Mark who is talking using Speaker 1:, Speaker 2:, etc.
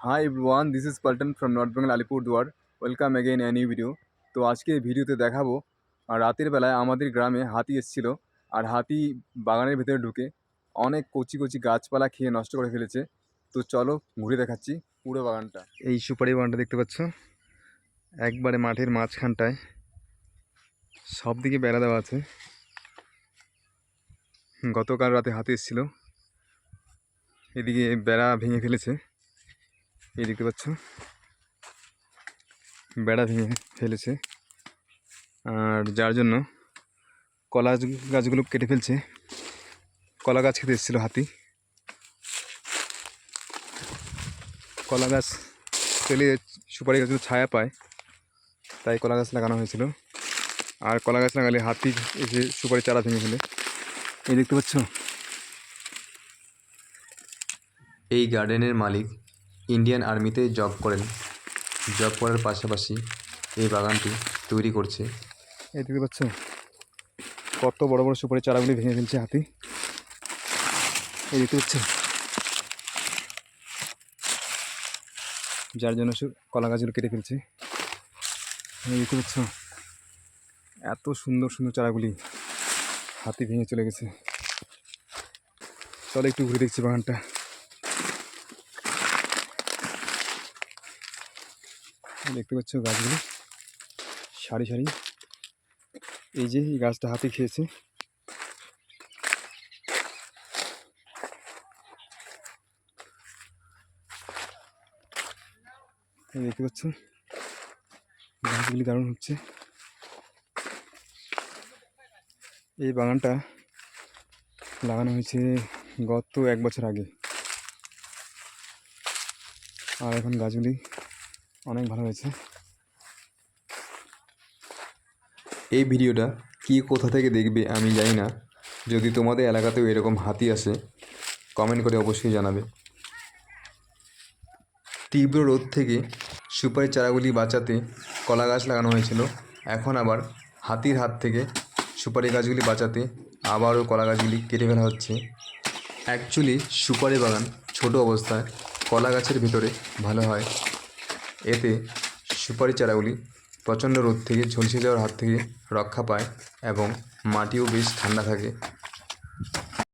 Speaker 1: Hi everyone this is Paltan from north Bengal Alipurduar welcome again a new video তো আজকে ভিডিওতে দেখাবো আর রাতের বেলায় আমাদের গ্রামে হাতি এসেছিল আর হাতি বাগানের ভিতরে ঢুকে অনেক কচি কচি গাছপালা খেয়ে নষ্ট করে ফেলেছে। তো চলো ঘুরে দেখাচ্ছি পুরো বাগানটা। এই সুপারি বাগানটা দেখতে পাচ্ছ? একবারে মাঠের মাঝখানটায় সব দিকে বেড়া দেওয়া আছে। গতকাল রাতে হাতি এসেছিল। এদিকে বেড়া ভেঙে ফেলেছে। এই দেখতে পাচ্ছ বেড়া ভেঙে ফেলেছে। আর যার জন্য কলা গাছগুলো কেটে ফেলছে। কলা গাছ খেতে এসেছিল হাতি। কলা গাছ পেলে সুপারি গাছগুলো ছায়া পায়, তাই কলা গাছ লাগানো হয়েছিল। আর কলা গাছ লাগালে হাতি এসে সুপারি চারা ভেঙে ফেলে। এই দেখতে পাচ্ছ?
Speaker 2: এই গার্ডেনের মালিক ইন্ডিয়ান আর্মিতে জব করেন। জব করার পাশাপাশি এই বাগানটি তৈরি করছে।
Speaker 1: এই দেখতে পাচ্ছ? কত বড় বড় সুপারি চারাগুলি ভেঙে ফেলছে হাতি। এই দেখতে পাচ্ছ? যার জন্য কলা গাছগুলো কেটে ফেলছে। এই দেখতে পাচ্ছ? এত সুন্দর সুন্দর চারাগুলি হাতি ভেঙে চলে গেছে। চলো একটু ঘুরে দেখছি বাগানটা। দেখতে পাচ্ছ গাছগুলি, সারি সারি। এই যে গাছটা হাতে খেয়েছে। দেখতে পাচ্ছ, গাছগুলি দারুণ হচ্ছে। এই বাগানটা লাগানো হয়েছে গত এক বছর আগে। আর এখন গাছগুলি অনেক ভালো হয়েছে।
Speaker 2: এই ভিডিওটা কি কোথা থেকে দেখবে আমি জানি না। যদি তোমাদের এলাকাতেও এরকম হাতি আসে কমেন্ট করে অবশ্যই জানাবে। তীব্র রোদ থেকে সুপারি চারাগুলি বাঁচাতে কলা গাছ লাগানো হয়েছিল। এখন আবার হাতির হাত থেকে সুপারি গাছগুলি বাঁচাতে আবারও কলা গাছগুলি কেটে ফেলা হচ্ছে। অ্যাকচুয়ালি সুপারি বাগান ছোট অবস্থায় কলা গাছের ভিতরে ভালো হয়। এতে সুপারি চারাগুলি প্রচণ্ড রোদ থেকে ঝলসে যাওয়ার হাত থেকে রক্ষা পায় এবং মাটিও বেশ ঠান্ডা থাকে।